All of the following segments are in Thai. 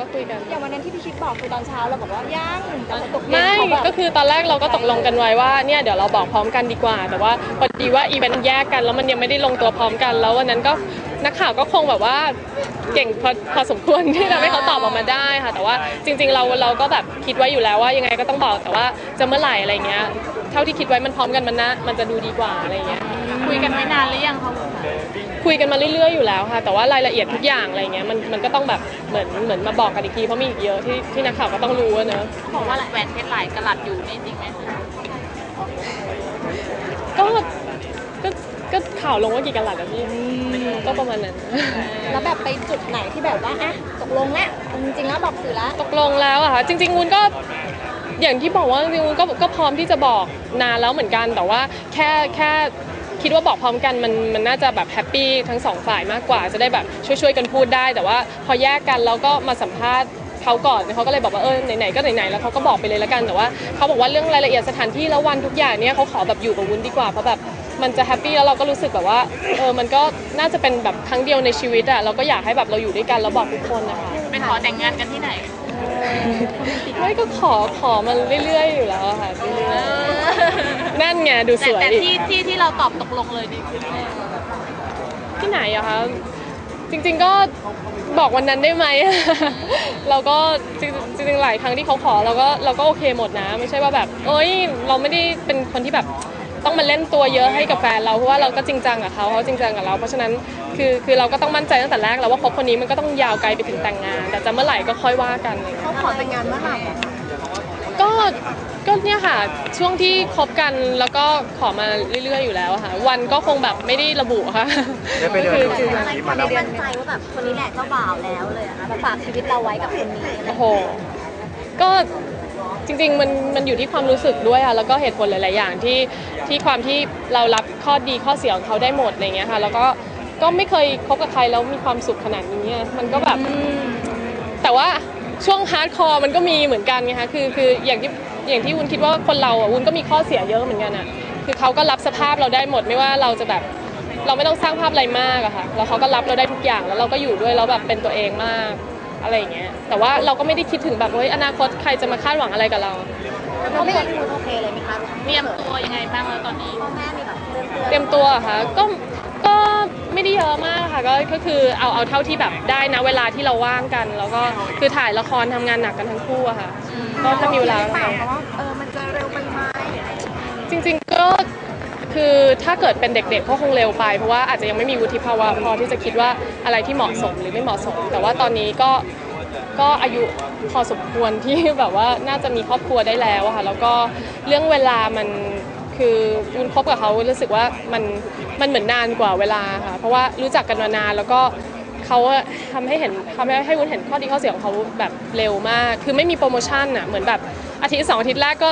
ก็คุยกัน อย่างวันนั้นที่พี่ชิดบอกคือตอนเช้าเราบอกว่าย่างแต่พอตกเย็นไม่เขาแบบก็คือตอนแรกเราก็ตกลงกันไว้ว่าเนี่ยเดี๋ยวเราบอกพร้อมกันดีกว่า แต่ว่าพอดีว่าอีเวนต์แยกกันแล้วมันยังไม่ได้ลงตัวพร้อมกัน แล้ววันนั้นก็นักข่าวก็คงแบบว่าเก่งพอพอสมควรที่ทำให้เขาตอบออกมาได้ค่ะ แต่ว่าจริง ๆ เราเราก็แบบคิดไว้อยู่แล้วว่ายังไงก็ต้องบอกแต่ว่าจะเมื่อไหร่อะไรเงี้ย เท่าที่คิดไว้มันพร้อมกันมันนะมันจะดูดีกว่าอะไรเงี้ย คุยกันไว้นาน หรือยังคะคุยกันมาเรื่อยๆอยู่แล้วค่ะ แต่ว่ารายละเอียดทุกอย่างอะไรเงี้ยมันมันก็ต้องแบบเหมือนเหมือนมาบอกกันอีกทีเพราะมีอีกเยอะที่ที่นักข่าวก็ต้องรู้อะเนอะบอกว่าแหวนเพชรหลายกะลัดอยู่นี่จริงไหมคะก็ก็ก็ข่าวลงว่ากี่กันหลัดอะพี่ก็ประมาณนั้น แล้วแบบไปจุดไหนที่แบบว่าอะตกลงแล้วจริงๆแล้วบอกสื่อแล้วตกลงแล้วอะค่ะจริงๆวุ้นก็อย่างที่บอกว่าจริงๆวุ้นก็ก็พร้อมที่จะบอกนานแล้วเหมือนกันแต่ว่าแค่แค่ คิดว่าบอกพร้อมกันมันมันน่าจะแบบแฮปปี้ทั้งสองฝ่ายมากกว่า จะได้แบบช่วยๆกันพูดได้ แต่ว่าพอแยกกันแล้วก็มาสัมภาษณ์เขาก่อนเขาก็เลยบอกว่าเออไหนๆก็ไหนๆแล้วเขาก็บอกไปเลยละกันแต่ว่าเขาบอกว่าเรื่องรายละเอียดสถานที่แล้ววันทุกอย่างเนี่ยเขาขอแบบอยู่กับวุ้นดีกว่าเพราะแบบมันจะแฮปปี้แล้วเราก็รู้สึกแบบว่าเออมันก็น่าจะเป็นแบบครั้งเดียวในชีวิตอะเราก็อยากให้แบบเราอยู่ด้วยกันแล้วบอกทุกคนนะคะไปขอแต่งงานกันที่ไหน ไม่ก็ขอขอมันเรื่อยๆอยู่แล้วอะค่ะเรื่อยๆนั่นไงดูสแต่วยแต่อีกที่ที่ที่เราตอบตกลงเลยดีคือที่ไหนที่ไหนอะคะจริงๆก็บอกวันนั้นได้ไหม เราก็จริงๆจริงๆหลายครั้งที่เขาขอเราก็เราก็โอเคหมดนะ ไม่ใช่ว่าแบบ เอ้ย เราไม่ได้เป็นคนที่แบบ ต้องมาเล่นตัวเยอะให้กับแฟนเราเพราะว่าเราก็จริงจังกับเขาเขาจริงจังกับเรา เพราะฉะนั้นคือคือเราก็ต้องมั่นใจตั้งแต่แรกแล้วว่าคบคนนี้มันก็ต้องยาวไกลไปถึงแต่งงาน แต่จะเมื่อไหร่ก็ค่อยว่ากันอะไรอย่างเลยเขาขอแต่งงานเมื่อไหร่อะคะก็ก็เนี่ยค่ะช่วงที่คบกันแล้วก็ขอมาเรื่อย ๆ อยู่แล้วอะค่ะ วันก็คงแบบไม่ได้ระบุค่ะได้ไปเดินดูคือสถานที่มาแล้วมั่นใจว่าแบบคนนี้แหละเจ้าบ่าวแล้วเลยอะคะแบบฝากชีวิตเราไว้กับคนนี้โอ้โหก็ จริงๆมันมันอยู่ที่ความรู้สึกด้วยค่ะแล้วก็เหตุผลหลายๆอย่างที่ที่ความที่เรารับข้อดีข้อเสียของเขาได้หมดอะไรเงี้ยค่ะ แล้วก็ก็ไม่เคยคบกับใครแล้วมีความสุขขนาดนี้อะมันก็แบบแต่ว่าช่วงฮาร์ดคอร์มันก็มีเหมือนกันไงคะคือคืออย่างที่อย่างที่วุ้นคิดว่าคนเราอะวุ้นก็มีข้อเสียเยอะเหมือนกันอะคือเขาก็รับสภาพเราได้หมดไม่ว่าเราจะแบบเราไม่ต้องสร้างภาพอะไรมากอะค่ะแล้วเขาก็รับเราได้ทุกอย่างแล้วเราก็อยู่ด้วยแล้วแบบเป็นตัวเองมาก อะไรอย่างเงี้ยแต่ว่าเราก็ไม่ได้คิดถึงแบบเฮ้ยอนาคตใครจะมาคาดหวังอะไรกับเราเขาไม่รู้โอเคเลยไหมคะเตรียมตัวยังไงบ้างแล้วตอนนี้พ่อแม่มีแบบเรื่องเตือนเตรียมตัวอะค่ะก็ก็ไม่ได้เยอะมากค่ะก็ก็คือเอาเอาเท่าที่แบบได้นะเวลาที่เราว่างกัน แล้วก็คือถ่ายละครทำงานหนักกันทั้งคู่อะค่ะ ก็ถ้ามีเวลาเปล่าเพราะว่าเออมันจะเร็วไปไหม จริงๆก็ คือถ้าเกิดเป็นเด็กๆก็คงเร็วไป เพราะว่าอาจจะยังไม่มีวุฒิภาวะพอที่จะคิดว่าอะไรที่เหมาะสมหรือไม่เหมาะสม แต่ว่าตอนนี้ก็ก็อายุพอสมควรที่แบบว่าน่าจะมีครอบครัวได้แล้วอะค่ะแล้วก็เรื่องเวลามันคือวุ้นคบกับเขารู้สึกว่ามันมันเหมือนนานกว่าเวลาค่ะเพราะว่ารู้จักกันมานานแล้วก็เขาอะทำให้เห็นทำให้ให้วุ้นเห็นข้อดีข้อเสียของเขาแบบเร็วมาก คือไม่มีโปรโมชั่นอะเหมือนแบบอาทิตย์สองอาทิตย์แรกก็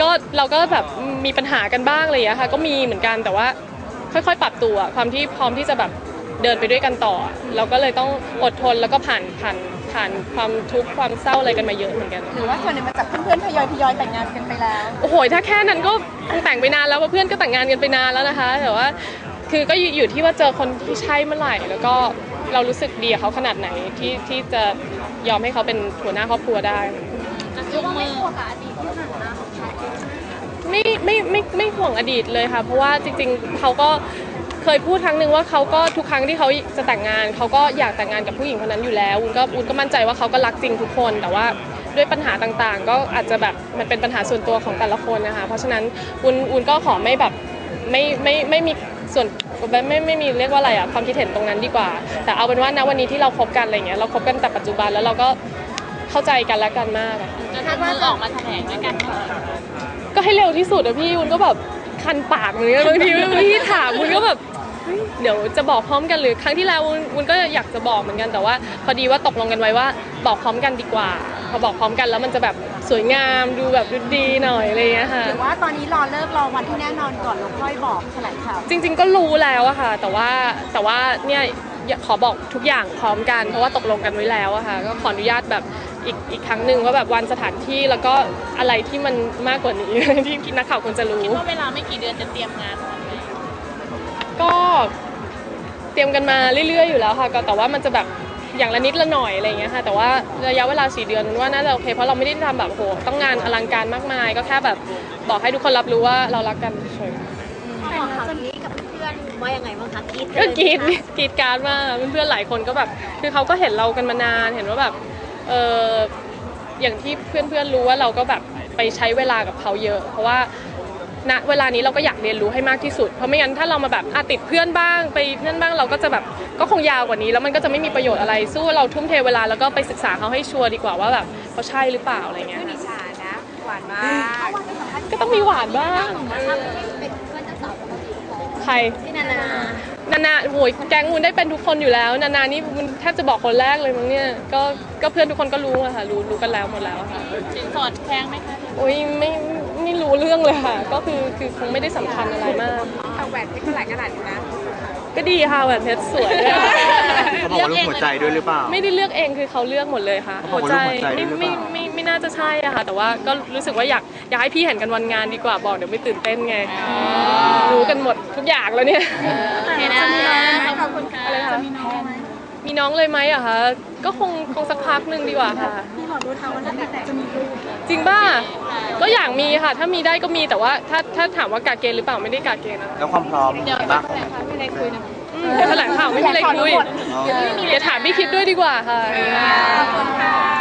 ก็เราก็แบบ มีปัญหากันบ้างอะไรอย่างเงี้ยค่ะ ก็มีเหมือนกันแต่ว่าค่อยๆ ปรับตัว ความที่พร้อมที่จะแบบเดินไปด้วยกันต่อ เราก็เลยต้องอดทนแล้วก็ผ่านผ่านผ่านความทุกข์ความเศร้าอะไรกันมาเยอะเหมือนกัน หรือว่าส่วนหนึ่งมาจากเพื่อนๆทยอยทยอยแต่งงานกันไปแล้ว โอ้โห ถ้าแค่นั้นก็คงแต่งไปนานแล้วเพราะเพื่อนก็แต่งงานกันไปนานแล้วนะคะ แต่ว่าคือก็อยู่อยู่ที่ว่าเจอคนที่ใช่เมื่อไหร่ แล้วก็เรารู้สึกดีกับเขาขนาดไหนที่ที่จะยอมให้เขาเป็นหัวหน้าครอบครัวได้จะจุงมือ ไม่ไม่ไม่ไม่ห่วงอดีตเลยค่ะ เพราะว่าจริงๆเขาก็เคยพูดครั้งหนึ่งว่าเขาก็ทุกครั้งที่เขาจะแต่งงานเขาก็อยากแต่งงานกับผู้หญิงคนนั้นอยู่แล้ววุ้นก็วุ้นก็มั่นใจว่าเขาก็รักจริงทุกคน แต่ว่าด้วยปัญหาต่างๆ ก็อาจจะแบบมันเป็นปัญหาส่วนตัวของแต่ละคนนะคะ เพราะฉะนั้นวุ้นวุ้นก็ขอไม่แบบไม่ไม่ไม่มีส่วนไม่ไม่ไม่มีเรียกว่าอะไรอะความคิดเห็นตรงนั้นดีกว่า แต่เอาเป็นว่าณวันนี้ที่เราคบกันอะไรเงี้ยเราคบกันแต่ปัจจุบันแล้วเราก็เข้าใจกันและกันมากอะจะจุงมือออกมาแถลงด้วยกันไหมคะ ก็ให้เร็วที่สุดอะพี่วุ้นก็แบบคันปากเหมือนกันบางทีพี่ถามวุ้นก็แบบเฮ้ยเดี๋ยวจะบอกพร้อมกันหรือครั้งที่แล้ววุ้นวุ้นก็อยากจะบอกเหมือนกันแต่ว่า พอดีว่าตกลงกันไว้ว่าบอกพร้อมกันดีกว่า พอบอกพร้อมกันแล้วมันจะแบบสวยงามดูแบบดูดีหน่อยอะไรอย่างเงี้ยค่ะหรือว่าตอนนี้รอเลิกรอวันที่แน่นอนก่อนแล้วค่อยบอกแถลงข่าวจริง ๆ ก็รู้แล้วอะค่ะ แต่ว่าแต่ว่าเนี่ยอยาก ขอบอกทุกอย่างพร้อมกัน เพราะว่าตกลงกันไว้แล้วอะค่ะก็ขออนุญาตแบบอีกอีกครั้งหนึ่งว่าแบบวันสถานที่แล้วก็อะไรที่มันมากกว่านี้ ที่นักข่าวควรจะรู้คิดว่าเวลาไม่กี่เดือนจะเตรียมงานทันไหมก็เตรียมกันมาเรื่อย ๆ อยู่แล้วค่ะก็แต่ว่ามันจะแบบอย่างละนิดละหน่อยอะไรอย่างเงี้ยค่ะแต่ว่าระยะเวลาสี่เดือนว่าน่าจะโอเคเพราะเราไม่ได้ทำแบบโหต้องงานอลังการมากมาย ก็แค่แบบบอกให้ทุกคนรับรู้ว่าเรารักกันเฉยพ อข่าวนี้กับเพื่อนๆว่ายังไงบ้างคะกรีดก็กรีดเลยไหมคะกรีดการดมากเพื่อนๆหลายคนก็แบบ คือเขาก็เห็นเรากันมานานเห็นว่าแบบเอออย่างที่เพื่อนๆรู้ว่าเราก็แบบไปใช้เวลากับเขาเยอะ เพราะว่าณเวลานี้เราก็อยากเรียนรู้ให้มากที่สุด เพราะไม่งั้นถ้าเรามาแบบอะติดเพื่อนบ้างไปนั่นบ้างเราก็จะแบบก็คงยาวกว่านี้ แล้วมันก็จะไม่มีประโยชน์อะไรสู้เราทุ่มเทเวลาแล้วก็ไปศึกษาเขาให้ชัวร์ดีกว่าว่าแบบเขาใช่หรือเปล่าอะไรเงี้ยค่ะฉานะ หวานมากก็ต้องมีหวานบ้างเป็ ใครพี่นานานานาโวยแก๊งมุนได้เป็นทุกคนอยู่แล้ว นานานี่มันแทบจะบอกคนแรกเลยมั้งเนี่ยก็ก็เพื่อนทุกคนก็รู้อะค่ะ รู้รู้กันแล้วหมดแล้วอะค่ะสินสอดแพงไหมคะโอ้ยไม่ไม่รู้เรื่องเลยค่ะ ก็คือคือคงไม่ได้สำคัญอะไรมาก เอาแหวนเพชรเท่าไหร่ขนาดนี้นะ ก็ดีค่ะแหวนเพชรสวยด้วยเขาบอกว่ารูปหัวใจด้วยหรือเปล่า ไม่ได้เลือกเองคือเขาเลือกหมดเลยค่ะเขาบอกว่ารูปหัวใจไม่ด้วยหรือเปไม่ล่าไม่ไม่ น่าจะใช่อะค่ะ แต่ว่าก็รู้สึกว่าอยากอยากให้พี่เห็นกันวันงานดีกว่าบอกเดี๋ยวไม่ตื่นเต้นไงรู้กันหมดทุกอย่างแล้วเนี่ยโอเคนะขอบคุณค่ะอะไรนะคะมีน้องเลยไหมอะคะก็คงคงสักพักหนึ่งดีกว่าค่ะพี่หมอดูทางวันนั้นแต่จะมีลูกจริงป่ะก็อยากมีค่ะ ถ้ามีได้ก็มีแต่ว่าถ้าถ้าถามว่ากาเกณฑ์หรือเปล่าไม่ได้กาเกณฑ์นะคะแล้วความพร้อมเดี๋ยวบ้างไม่ได้คุยนะอืมเดี๋ยวแถลงข่าวไม่มีอะไรคุยอ๋อเดี๋ยวถามพี่คิดด้วยดีกว่าค่ะขอบคุณค่ะ